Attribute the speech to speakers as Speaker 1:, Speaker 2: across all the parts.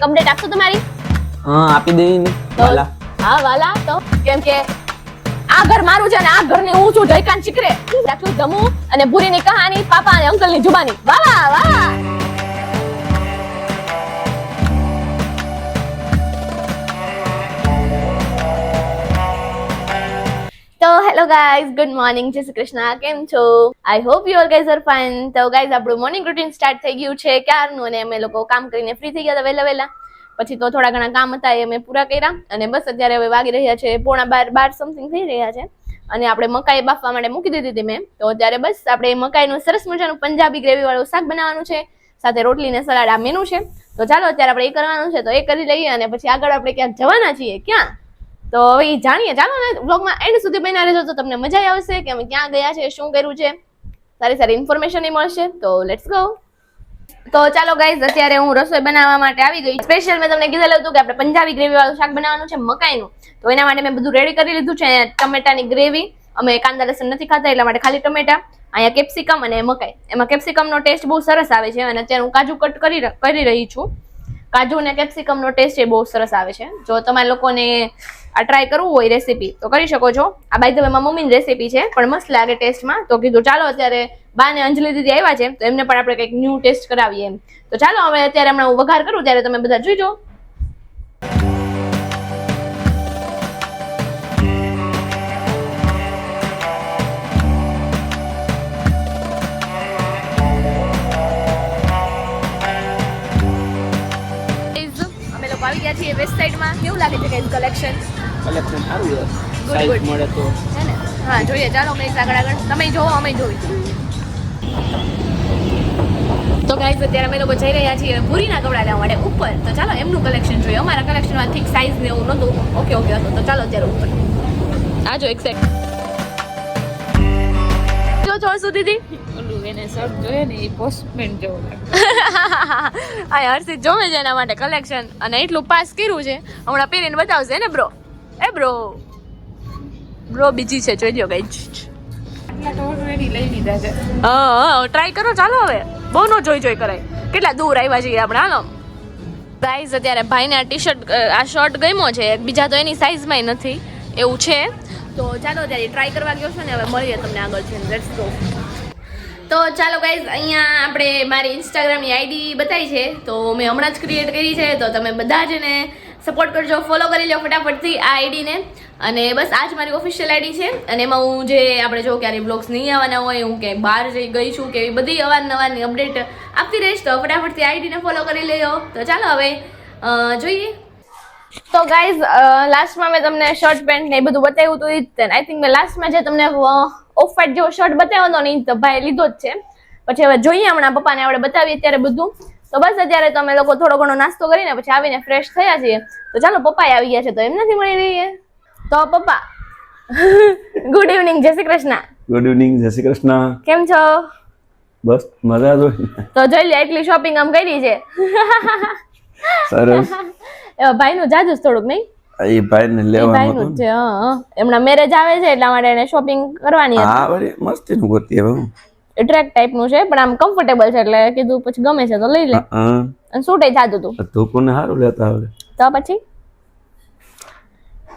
Speaker 1: એક અપડેટ આપશો તમારી?
Speaker 2: હા આપી ને વાલા.
Speaker 1: હા વાલા. તો કેમ કે આ ઘર મારું છે અને આ ઘરની હું છું જયકાંત ચીકરે રાખું જમું અને ભૂરીની કહાની પાપા અને અંકલની જુબાની વાહ વાહ. તો હેલો ગાઈઝ ગુડ મોર્નિંગ જય શ્રી કૃષ્ણ કેમ છો I hope you all guys are fine તો ગાઈઝ આપણું મોર્નિંગ રૂટીન સ્ટાર્ટ થઈ ગયું છે ક્યારનું? અને અમે લોકો કામ કરીને ફ્રી થઈ ગયા હતા વહેલા વહેલા. પછી તો થોડા ઘણા કામ હતા એ અમે પૂરા કર્યા. અને બસ અત્યારે હવે વાગી રહ્યા છે પોણા બાર બાર સમથિંગ થઈ રહ્યા છે. અને આપણે મકાઈ બાફવા માટે મૂકી દીધી હતી મેં. તો અત્યારે બસ આપણે મકાઈનું સરસ મજાનું પંજાબી ગ્રેવી વાળું શાક બનાવવાનું છે. સાથે રોટલી ને સલાડ આ મેનુ છે. તો ચાલો અત્યારે આપણે એ કરવાનું છે. તો એ કરી લઈએ અને પછી આગળ આપણે ક્યાંક જવાના છીએ. ક્યાં? તો હવે જાણીએ. ચાલો ને વ્લોગમાં એન્ડ સુધી બન્યા રહેજો તો તમને મજા આવશે કે અમે ક્યાં ગયા છે, શું કર્યું છે. સારી સારી ઇન્ફોર્મેશન મળશે. તો લેટ્સ ગો તો ચાલો ગાઈઝ અત્યારે હું રસોઈ બનાવવા માટે આવી ગઈ. સ્પેશિયલ મેં તમને કીધેલું હતું કે આપણે પંજાબી ગ્રેવી વાળું શાક બનાવવાનું છે, મકાઈનું. તો એના માટે મેં બધું રેડી કરી લીધું છે. ટમેટાની ગ્રેવી અમે કાંદા લસણ નથી ખાતા, એટલા માટે ખાલી ટમેટા, અહીંયા કેપ્સિકમ અને મકાઈ. એમાં કેપ્સિકમનો ટેસ્ટ બહુ સરસ આવે છે અને અત્યારે હું કાજુ કટ કરી કરી રહી છું. કાજુ અને કેપ્સિકમનો ટેસ્ટ એ બહુ સરસ આવે છે. જો તમારે લોકોને આ ટ્રાય કરવું હોય રેસીપી તો કરી શકો છો. આ બાય તમે મમ્મીની રેસીપી છે, પણ મસ્ત લાગે ટેસ્ટમાં તો કીધું, ચાલો અત્યારે બા ને અંજલિ દીદી આવ્યા છે, તો એમને પણ આપણે કંઈક ન્યૂ ટેસ્ટ કરાવીએ. તો ચાલો, હવે અત્યારે હમણાં હું વઘાર કરું, ત્યારે તમે બધા જોઈજો છીએ વેસ્ટ સાઈડમાં કેવું લાગે છે ગાઈઝ કલેક્શન
Speaker 2: કલેક્શન સારું છે.
Speaker 1: ગુડ
Speaker 2: ગુડ મળે તો.
Speaker 1: હે ને? હા જોઈએ. ચાલો અમે આગળ આગળ. તમે જોવો અમે જોઈ. તો ગાઈઝ અત્યારે અમે લોકો જઈ રહ્યા છીએ પૂરીના કપડા લેવા માટે ઉપર. તો ચાલો એમનું કલેક્શન જોઈએ. અમારા કલેક્શનમાં ઠીક સાઇઝ ને એવું નહોતું. ઓકે ઓકે હતું. તો ચાલો અત્યારે ઉપર. આ જો એક સેટ દીદી
Speaker 3: ઓલું એને શર્ટ જોઈએ ને એ પોસ્ટમેન જેવું
Speaker 1: આ હર્ષિત જોવે છે એના માટે કલેક્શન અને એટલું પાસ કર્યું છે. હમણાં પહેરીને બતાવશે ને બ્રો એ બ્રો બ્રો બીજી છે જોઈ લો ગઈ ટ્રાય કરો ચાલો હવે. બહુ નો જોઈ જોઈ કરાય. કેટલા દૂર આવ્યા છીએ આપણે હાલો. પ્રાઇઝ અત્યારે ભાઈને આ ટી શર્ટ આ શર્ટ ગમ્યો છે. બીજા તો એની સાઈઝમાં નથી. એવું છે. તો ચાલો ત્યારે ટ્રાય કરવા ગયો છો ને હવે મળીએ તમને આગળ છે લેટ્સ ગો તો ચાલો ગાઈઝ અહીંયા આપણે મારી ઇન્સ્ટાગ્રામની આઈડી બતાવી છે. તો મેં હમણાં જ ક્રિએટ કરી છે, તો તમે બધા જ એને સપોર્ટ કરજો ફોલો કરી લો ફટાફટથી આ આઈડીને અને બસ આ જ મારી ઓફિશિયલ આઈડી છે. અને એમાં હું જે આપણે જો ક્યારે બ્લોગ્સ નહીં આવવાના હોય, હું ક્યાંય બહાર જઈ ગઈ છું, કે એવી બધી અવારનવારની અપડેટ આપતી રહીશ, તો ફટાફટથી આઈડીને ફોલો કરી લેજો તો ચાલો હવે જોઈએ. તો ગાઈઝ લાસ્ટમાં મેં તમને શર્ટ પેન્ટ ને એ બધું બતાવ્યું હતું એ જ આઈ થિંક મેં લાસ્ટમાં જે તમને ઓફ વાઇટ જેવો શર્ટ બતાવ્યો હતો ને એ ભાઈ લીધો જ છે. પછી હવે જોઈએ હમણાં પપ્પાને આપણે બતાવીએ અત્યારે બધું. તો બસ અત્યારે તમે અમે લોકો થોડો ઘણો નાસ્તો કરીને પછી આવીને ફ્રેશ થયા છીએ. તો ચાલો પપ્પાએ આવી ગયા છે તો એમ નથી મળી રહીએ. તો પપ્પા ગુડ ઇવનિંગ જય શ્રી કૃષ્ણ.
Speaker 4: ગુડ ઇવનિંગ જય શ્રી કૃષ્ણ.
Speaker 1: કેમ છો?
Speaker 4: બસ મજા જ
Speaker 1: તો જોઈ લે એટલી શોપિંગ આમ કરી છે.
Speaker 4: સરસ.
Speaker 1: ભાઈનું જાજુ થોડુંક નહીં?
Speaker 4: એ ભાઈને
Speaker 1: એ
Speaker 4: લેવાનું હતું
Speaker 1: છે. એમના મેરેજ આવે છે એટલા માટે એને શોપિંગ કરવાની હતી.
Speaker 4: હા વળી મસ્તી નું ગોતી હવે
Speaker 1: ટ્રેક ટાઈપનું છે પણ આમ કમ્ફર્ટેબલ છે એટલે કીધું પછી ગમે છે તો લઈ લે. અને સૂટે જાજુ જાતું હતું
Speaker 4: ધોકુને સારું લેતા હવે
Speaker 1: તો પછી?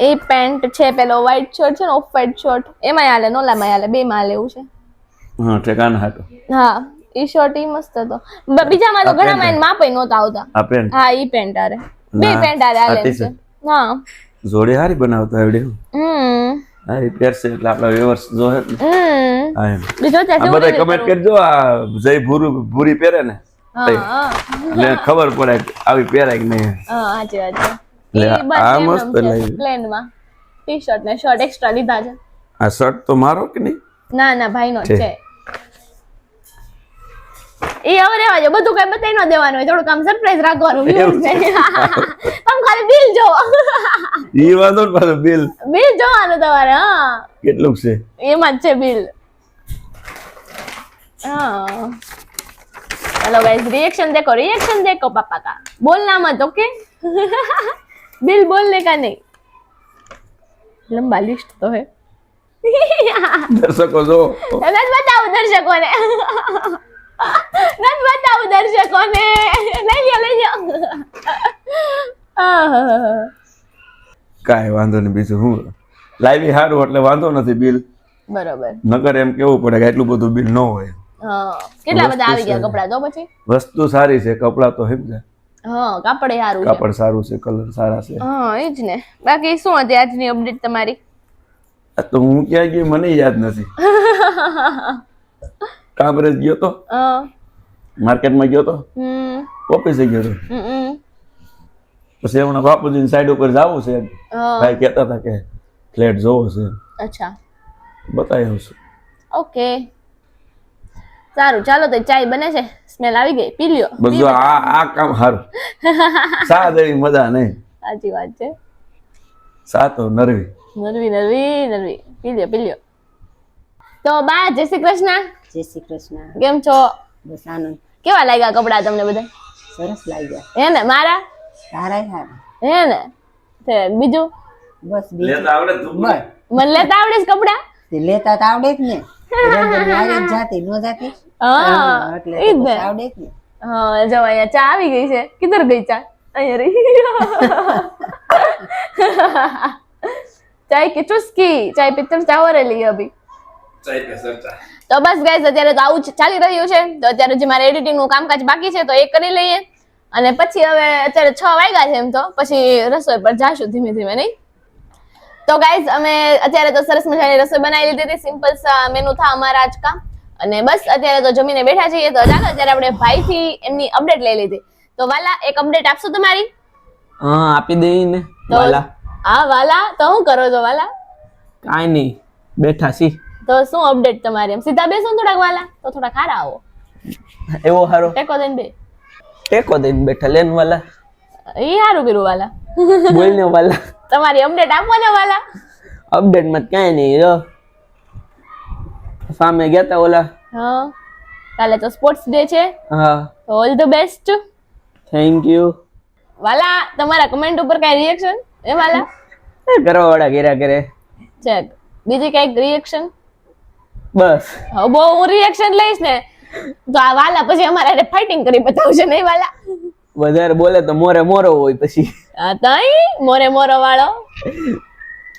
Speaker 1: એ પેન્ટ છે પેલો વ્હાઈટ શર્ટ છે ને ઓફ વ્હાઈટ શર્ટ એમાંય હાલે નોલામાં હાલે બે માં લેવું છે.
Speaker 4: હા ઠેકાણ હાટો.
Speaker 1: હા એ શર્ટ ઈ મસ્ત હતો. બીજામાં તો ઘણા માં માપે નહોતા આવતા. હા ઈ પેન્ટ આરે બે પેન્ટ આરે છે. હા.
Speaker 4: જોડે હારી બનાવતા આવડે
Speaker 1: હમ.
Speaker 4: હા એ પહેરશે એટલે આપણા વ્યવર્સ જોહે હા
Speaker 1: બીજો ત્યાં
Speaker 4: બધા કમેન્ટ કરજો આ જય ભૂરું ભૂરી પહેરે ને. એટલે ખબર પડે આવી પહેરાય કે નહીં.
Speaker 1: હા સાચી વાત
Speaker 4: આ મસ્ત
Speaker 1: પ્લેનમાં ટી શર્ટ ને શર્ટ એક્સ્ટ્રા લીધા છે.
Speaker 4: આ શર્ટ તો મારો કે નહીં?
Speaker 1: ના ના ભાઈ નો
Speaker 4: છે.
Speaker 1: એ હવે રેવા જો બધું કઈ બતાવી ન દેવાનું હોય. થોડું કામ સરપ્રાઈઝ રાખવાનું. તમે ખાલી બિલ જો
Speaker 4: ઈ વાંધો ને પાછો બિલ
Speaker 1: બિલ જોવાનું તમારે હા.
Speaker 4: કેટલું છે?
Speaker 1: એમાં જ છે બિલ હા. ચલો રિએક્શન દેખો રિએક્શન દેખો પાપા કા. બોલના મત ઓકે બિલ બોલને કા નહીં? લંબા લિસ્ટ તો હે.
Speaker 4: દર્શકો જો
Speaker 1: બતાવો દર્શકોને.
Speaker 4: વાંધો નહીં બીજું હું લાવી સારું એટલે વાંધો નથી બિલ.
Speaker 1: બરાબર.
Speaker 4: નગર એમ કેવું પડે કે એટલું બધું બિલ ન હોય.
Speaker 1: કેટલા બધા આવી ગયા કપડા? તો પછી.
Speaker 4: વસ્તુ સારી છે કપડા તો સમજ્યા
Speaker 1: હા કાપડ સારું છે.
Speaker 4: કાપડ સારું છે કલર સારા છે.
Speaker 1: હા એ જ ને. બાકી શું હતી આજની અપડેટ તમારી?
Speaker 4: તો હું ક્યાં ગયો મને યાદ નથી. કામરેજ ગયો તો?
Speaker 1: હા.
Speaker 4: માર્કેટમાં ગયો તો?
Speaker 1: હમ.
Speaker 4: ઓફિસે ગયો તો. પછી હમણાં બાપુજીની સાઈડ ઉપર જવું છે. ભાઈ કહેતા હતા કે ફ્લેટ જોવો છે.
Speaker 1: અચ્છા.
Speaker 4: બતાવી આવશું.
Speaker 1: ઓકે. સારું ચાલો તો ચાય બને છે. સ્મેલ આવી ગઈ. પી લ્યો.
Speaker 4: બધું આ આ કામ સારું. સા જેવી મજા નહીં
Speaker 1: સાચી વાત છે.
Speaker 4: સા તો નરવી.
Speaker 1: નરવી નરવી નરવી. પી લ્યો પી લ્યો. તો બા જય શ્રી કૃષ્ણ.
Speaker 5: જય શ્રી કૃષ્ણ.
Speaker 1: કેમ છો?
Speaker 5: બસ આનંદ.
Speaker 1: કેવા લાગ્યા કપડા તમને બધા?
Speaker 5: સરસ લાગ્યા.
Speaker 1: હે ને મારા?
Speaker 5: સારા સારા
Speaker 1: હે ને? તે બીજું?
Speaker 5: બસ
Speaker 4: લેતા આવડે
Speaker 5: બસ.
Speaker 1: મને લેતા આવડે છે કપડા?
Speaker 5: લેતા તો આવડે જ ને. જાતી નો જાતી.
Speaker 1: હા.
Speaker 5: એટલે આવડે
Speaker 1: હા જો ચા આવી ગઈ છે. કિધર ગઈ ચા? અહીંયા રહી. ચાય કે ચુસ્કી? ચાય પિત્તમ
Speaker 4: ચાવરે લઈ અભી
Speaker 1: તો બસ ગાઈઝ અત્યારે તો આવું ચાલી રહ્યું છે. તો અત્યારે જે મારે એડિટિંગનું કામકાજ બાકી છે તો એ કરી લઈએ. અને પછી હવે અત્યારે છ વાગ્યા છે એમ તો પછી રસોઈ પર જાશું ધીમે ધીમે નહીં? તો ગાઈઝ અમે અત્યારે તો સરસ મજાની રસોઈ બનાવી લીધી હતી. સિમ્પલ મેનુ થા અમારા આજકા અને બસ અત્યારે તો જમીને બેઠા છીએ. તો ચાલો અત્યારે આપણે ભાઈથી એમની અપડેટ લઈ લીધી. તો વાલા એક અપડેટ આપશો તમારી?
Speaker 2: હા આપી દઈ ને વાલા.
Speaker 1: હા વાલા તો હું કરો છો વાલા?
Speaker 2: કાઈ નહીં બેઠા છી.
Speaker 1: તો શું અપડેટ તમારી એમ? સીધા બેસો થોડાક વાલા. તો થોડા ખારા આવો.
Speaker 2: એવો હારો.
Speaker 1: ટેકો દઈને બે.
Speaker 2: ટેકો દઈને બેઠા? લેન વાલા
Speaker 1: એ સારું કર્યું વાલા.
Speaker 2: બોલને વાલા
Speaker 1: તમારી અપડેટ આપો ને વાલા.
Speaker 2: અપડેટમાં કાંઈ નહીં જો. સામે ગયા તા ઓલા.
Speaker 1: હા. કાલે તો સ્પોર્ટ્સ ડે છે.
Speaker 2: હા.
Speaker 1: તો all the best
Speaker 2: thank you
Speaker 1: વાલા તમારા કમેન્ટ ઉપર કઈ રિએક્શન એ વાલા.
Speaker 2: કરવા વાળા ઘેરા કરે
Speaker 1: ચેક. બીજી કંઈક રિએક્શન
Speaker 2: બસ.
Speaker 1: હવે બહુ હું રિએક્શન લઈશ ને. તો આ વાલા પછી અમારે ફાઇટિંગ કરી બતાવશે નહીં વાલા.
Speaker 2: વધારે બોલે તો મોરે મોરો હોય પછી.
Speaker 1: હા તઈ? મોરે મોરો વાળો?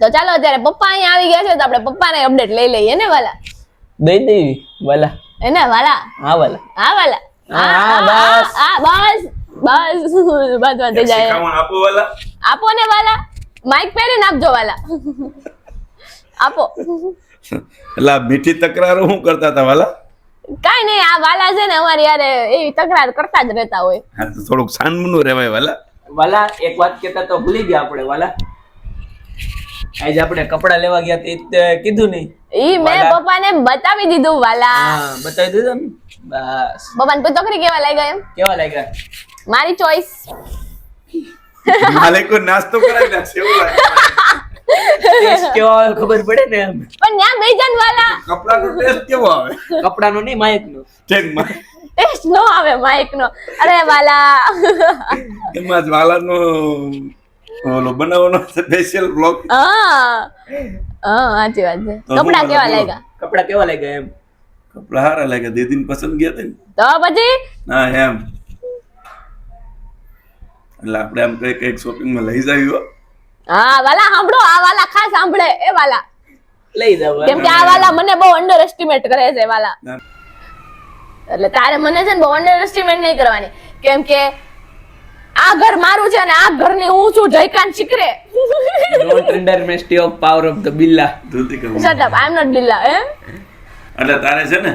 Speaker 1: તો ચાલો અત્યારે પપ્પા અહીંયા આવી ગયા છે તો આપણે પપ્પાને અપડેટ લઈ લઈએ ને વાલા?
Speaker 2: દઈ દેવી વાલા.
Speaker 1: એને વાલા?
Speaker 2: હા વાલા.
Speaker 1: હા વાલા.
Speaker 2: હા, બસ.
Speaker 1: હા બસ બસ. વાત થઈ જાય
Speaker 4: આપો વાલા.
Speaker 1: આપો ને વાલા. માઇક પહેરીને આપજો વાલા. આપો.
Speaker 4: એટલે મીઠી તકરારો શું કરતા હતા વાલા?
Speaker 1: કાઈ નહીં આ વાલા છે ને અમારી યારે એવી તકરાર કરતા જ રહેતા હોય.
Speaker 4: હા તો થોડુંક સાનમુનું રહેવાય વાલા.
Speaker 2: વાલા એક વાત કેતા તો ભૂલી ગયા આપણે વાલા. આજે આપણે કપડા લેવા ગયા તે કીધું નહીં.
Speaker 1: ઈ મેં. પપ્પાને બતાવી દીધું વાલા.
Speaker 2: હા બતાવી દીધું ને બસ.
Speaker 1: પપ્પાને પૂછો ખરી કેવા લાગ્યા એમ?
Speaker 2: કેવા લાગ્યા?
Speaker 1: મારી ચોઈસ.
Speaker 4: માલિકો નાસ્તો કરાવી નાખશે એવું લાગે.
Speaker 2: ટેસ્ટ કેવો આવે ખબર પડે ને એમ.
Speaker 1: પણ ન્યા બેજાન વાલા
Speaker 4: કપડાનો ટેસ્ટ કેવો આવે?
Speaker 2: કપડાનો નહીં માઇકનો
Speaker 4: ટેગમાં
Speaker 1: ટેસ્ટ નો આવે માઇક નો અરે વાલા.
Speaker 4: એમાં જ વાલાનો ઓલો બનાવવાનો સ્પેશિયલ બ્લોગ
Speaker 1: હા. હા સાચી વાત છે. કપડા કેવા? લાગ્યા?
Speaker 2: કપડા કેવા લાગ્યા એમ?
Speaker 4: કપડા સારા લાગ્યા. દીદીને પસંદ ગયા તે
Speaker 1: તો પછી?
Speaker 4: હા એમ. એટલે આપણે આમ કઈ કંઈક શોપિંગમાં લઈ જાવી હો
Speaker 1: વાલા સાંભળો આ વાલા ખાસ સાંભળે એ વાલા.
Speaker 2: લઈ જાવ
Speaker 1: કેમ કે આ વાલા મને બહુ અંડર એસ્ટિમેટ કરે છે વાલા. એટલે તારે મને છે ને બહુ અંડર એસ્ટિમેટ નહીં કરવાની. કેમ કે આ ઘર મારું છે ને આ ઘરની હું છું
Speaker 2: Jaykant Shikhre don't underestimate of power of
Speaker 4: the Billa
Speaker 1: shut up I am not Billa એમ
Speaker 4: એટલે તારે છે ને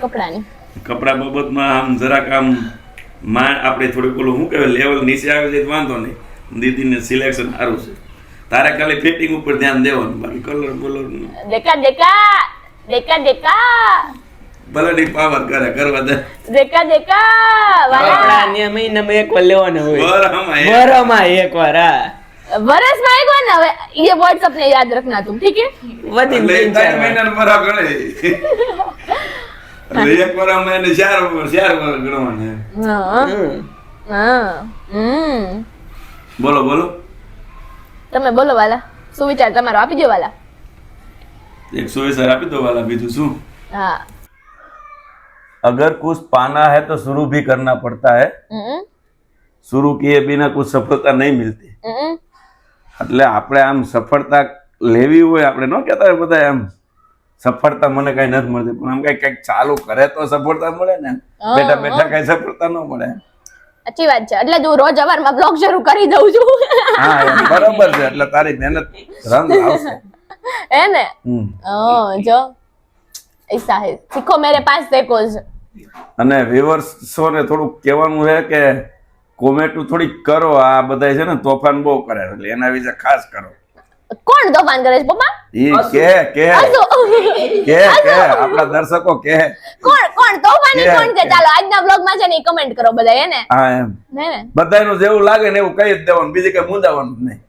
Speaker 1: કપડાની.
Speaker 4: કપડા બાબતમાં આમ જરાક આમ માં આપણે થોડુંક ઓલું શું કહેવાય લેવલ નીચે આવે છે વાંધો નહીં. દીદીને સિલેક્શન સારું છે. તારે ખાલી ફિટિંગ ઉપર ધ્યાન દેવાનું બાકી કલર બલર
Speaker 1: દેખા દેખા દેખા દેખા
Speaker 4: ભલે નહીં પાવર કરે કરવા દે
Speaker 1: દેખા દેખા વાલા
Speaker 2: કપડા ને મહિનામાં એક વાર લેવાના હોય
Speaker 4: બરાબર એ.
Speaker 2: વરમાં એક વાર હા
Speaker 1: વરસમાં એક વાર ને હવે ये व्हाट्सएप ने याद रखना तुम ठीक है
Speaker 2: વધીને
Speaker 4: એટલે
Speaker 2: ત્રણ ચાર
Speaker 4: ત્રણ
Speaker 2: વાર.
Speaker 4: મહિનાનો વરા ગણે એટલે એક વરામાં એને ચાર વર- ચાર વર ગણવાના
Speaker 1: હા
Speaker 2: હમ.
Speaker 1: હા હમ
Speaker 4: બોલો બોલો
Speaker 1: તમે બોલો વાલા શું વિચાર તમારો આપી દો વાલા
Speaker 4: એક સુવેસર આપી દો વાલા બીજું શું
Speaker 1: હા
Speaker 4: अगर कुछ पाना है तो शुरू भी करना पड़ता है
Speaker 1: હમ
Speaker 4: शुरू किए बिना कुछ सफलता नहीं मिलती
Speaker 1: હમ.
Speaker 4: એટલે આપણે આમ સફળતા લેવી હોય આપણે ન કહેતા હોય બધા આમ સફળતા મને કઈ નથી મળતી પણ આમ કઈ કઈક ચાલુ કરે તો સફળતા મળે ને
Speaker 1: હા,
Speaker 4: બેઠા બેઠા કઈ સફળતા ન મળે
Speaker 1: સાચી વાત છે. એટલે હું રોજ અવારમાં બ્લોગ શરૂ કરી દઉં છું.
Speaker 4: હા બરાબર છે. એટલે તારી મહેનત રંગ આવશે.
Speaker 1: હે ને? હા જો. ઈસા હે શીખો મેરે પાસ દેખો
Speaker 4: અને વ્યુઅર્સ ને થોડું કહેવાનું છે કે કોમેન્ટ થોડી કરો. આ બધાય છે ને તોફાન બહુ કરે એટલે એના વિશે ખાસ કરો.
Speaker 1: કોણ તોફાન કરે છે પપ્પા?
Speaker 4: ઈ કે કે. કે કે. આપણા દર્શકો કે.
Speaker 1: કોણ કોણ? તોફાની કોણ કે? ચાલો આજના બ્લોગમાં છે ને કમેન્ટ કરો બધા એને
Speaker 4: હા એમ.
Speaker 1: ને?
Speaker 4: બધાયનું જેવું લાગે ને એવું કહી જ દેવાનું બીજી કઈ મુંદાવાનું નહીં.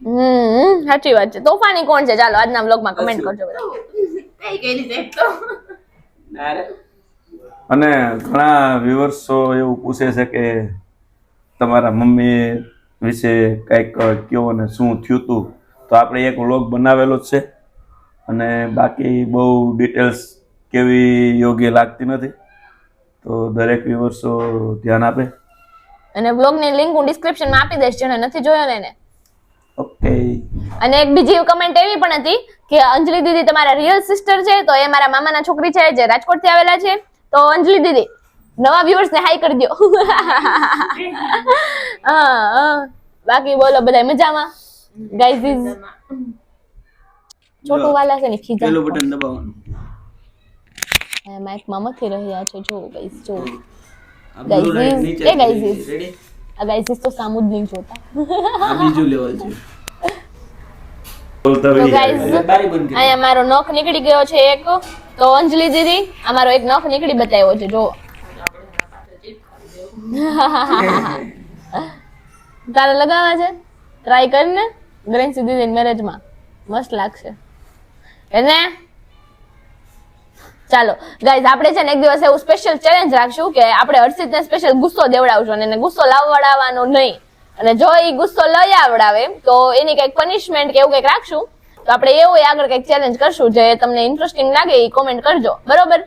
Speaker 1: હમ સાચી વાત છે. તોફાની કોણ છે? ચાલો આજના બ્લોગમાં કમેન્ટ કરજો બધા.
Speaker 4: અને ઘણા વ્યુઅર્સો એવું પૂછે છે કે તમારા મમ્મી વિશે કંઈક કયો અને શું થયું હતું તો આપણે એક વ્લોગ બનાવેલો છે. અને બાકી બહુ ડિટેલ્સ કેવી યોગ્ય લાગતી નથી. તો દરેક વ્યુઅર્સો ધ્યાન આપે.
Speaker 1: અને બ્લોગની લિંક હું ડિસ્ક્રિપ્શનમાં આપી દઈશ જેને નથી જોયો ને એને.
Speaker 4: ઓકે.
Speaker 1: અને એક બીજી કમેન્ટ એવી પણ હતી કે અંજલિ દીદી તમારા રિયલ સિસ્ટર છે તો એ મારા મામાના છોકરી છે જે રાજકોટથી આવેલા છે. તો અંજલિ દીદી નવા વ્યુઅર્સ ને હાઈ કરી દો હા હા. બાકી બોલો બધા મજામાં? ગાઈઝ ઇઝ છોટું વાલા છે ને ખીજા
Speaker 2: પેલું બટન દબાવવાનું.
Speaker 1: માઇકમાં મથી રહ્યા છે જો ગાઈઝ જો. ગાઈઝ
Speaker 2: નીચે
Speaker 1: એ ગાઈઝ
Speaker 2: ઇઝ?
Speaker 1: આ ગાઈઝ ઇઝ તો સામુ જ નહીં જોતા.
Speaker 2: આ બીજું લેવલ છે.
Speaker 1: અહીંયા મારો નખ નીકળી ગયો છે એક. તો અંજલિ દીદી અમારો એક નખ નીકળી બતાવ્યો છે જો. તારે લગાવવા છે? ટ્રાય કરીને ગ્રેન્સી દીદી મેરેજમાં મસ્ત લાગશે. એને? ચાલો. ગાઈઝ આપણે છે ને એક દિવસ એવું સ્પેશિયલ ચેલેન્જ રાખશું કે આપણે હર્ષિતને સ્પેશિયલ ગુસ્સો દેવડાવશું અને એને ગુસ્સો લાવડાવવાનો નહીં. અને જો એ ગુસ્સો લઈ આવડાવે, તો એની કંઈક પનિશમેન્ટ કે એવું કંઈક રાખશું, તો આપણે એવું આગળ કંઈક ચેલેન્જ કરશું જે તમને ઇન્ટરેસ્ટિંગ લાગે એ કોમેન્ટ કરજો. બરોબર?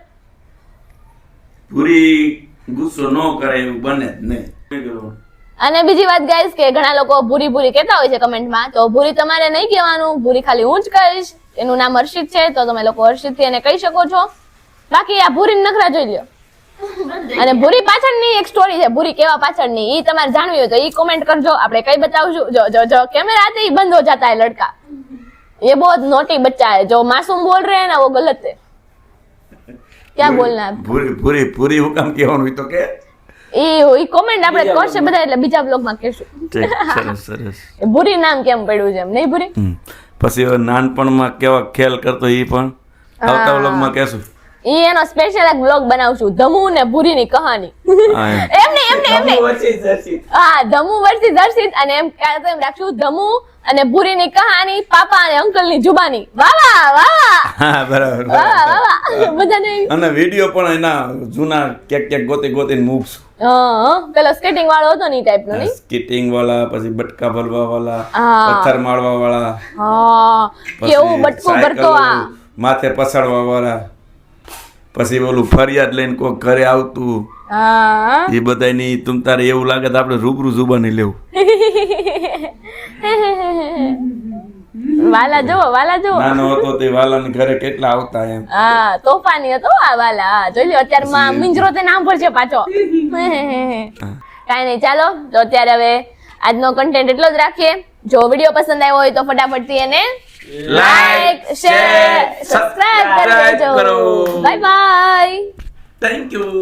Speaker 4: પૂરી ગુસ્સો ન કરે એવું બને જ નહીં?
Speaker 1: અને બીજી વાત ગાઈસ કે ઘણા લોકો ભૂરી ભૂરી કહેતા હોય છે કમેન્ટમાં તો ભૂરી તમારે નહીં કહેવાનું ભૂરી ખાલી હું જ કહીશ એનું નામ હર્ષિત છે તો તમે લોકો હર્ષિત થી એને કહી શકો છો બાકી આ ભૂરી નખરા જોઈ લ્યો અને ભૂરી પાછળની એક સ્ટોરી છે ભૂરી કેવા પાછળની ઈ તમારે જાણવી હોય તો ઈ કોમેન્ટ કરજો આપણે કઈ બતાવશું જો જો જો કેમેરા આતે ही बंद हो जाता है लड़का ये बहुत नोटी बच्चा है जो मासूम बोल रहे हैं ना वो गलत है क्या बोलना है
Speaker 4: પૂરી પૂરી પૂરી હું કામ કહેવાનું હોય તો
Speaker 1: ઈ ઈ કોમેન્ટ આપણે કરશે બધા એટલે બીજા બ્લોગમાં કહેશું.
Speaker 4: ઠીક, સરસ સરસ.
Speaker 1: એ ભૂરી નામ કેમ પડ્યું છે એમ? નહીં ભૂરી?
Speaker 4: પછી હવે નાનપણમાં કેવા ખેલ કરતો એ પણ? આવતા બ્લોગમાં કહેશું.
Speaker 1: એ એનો સ્પેશિયલ એક બ્લોગ બનાવશું ધમુ ને ભૂરીની કહાની.
Speaker 4: એમ.
Speaker 1: એમને એમને. હા ધમુ વર્સિસ હર્ષિત અને એમ ક્યારે એમ રાખ્યું ધમુ અને ભૂરીની કહાની પાપા અને અંકલની જુબાની. વાહ વાહ વાહ.
Speaker 4: હા બરાબર
Speaker 1: વાહ વાહ વાહ. બધાને
Speaker 4: અને વિડિયો પણ એના જૂના કેક કેક ગોતી ગોતીને મૂકશું
Speaker 1: પેલો સ્કેટિંગ વાળો હતો ને ટાઈપ નો નહીં?
Speaker 4: સ્કેટિંગ વાળા પછી બટકા ભરવા વાળા. પથ્થર મારવા વાળા
Speaker 1: હા કેવું બટકું ભરતો આ.
Speaker 4: માથે પસાડવા વાળા પછી ઓલું ફરિયાદ લઈને કોક ઘરે આવતું. એ બધાની તુમ તારે એવું લાગે તો આપણે રૂબરૂ જુબાની લેવું.
Speaker 1: વાલા જો વાલા જો
Speaker 4: નાનો હતો તે વાલાની ઘરે કેટલા આવતા એમ.
Speaker 1: હા તોફાની હતો આ વાલા. જોઈ લ્યો અત્યારે માં મિંજરો તે નામ પર છે પાછો. કાઈ નહીં ચાલો તો અત્યારે હવે આજનો કન્ટેન્ટ એટલો જ રાખીએ. જો વીડિયો પસંદ આવ્યો હોય તો ફટાફટથી એને લાઈક શેર સબસ્ક્રાઇબ કરી દેજો. Bye bye
Speaker 4: thank you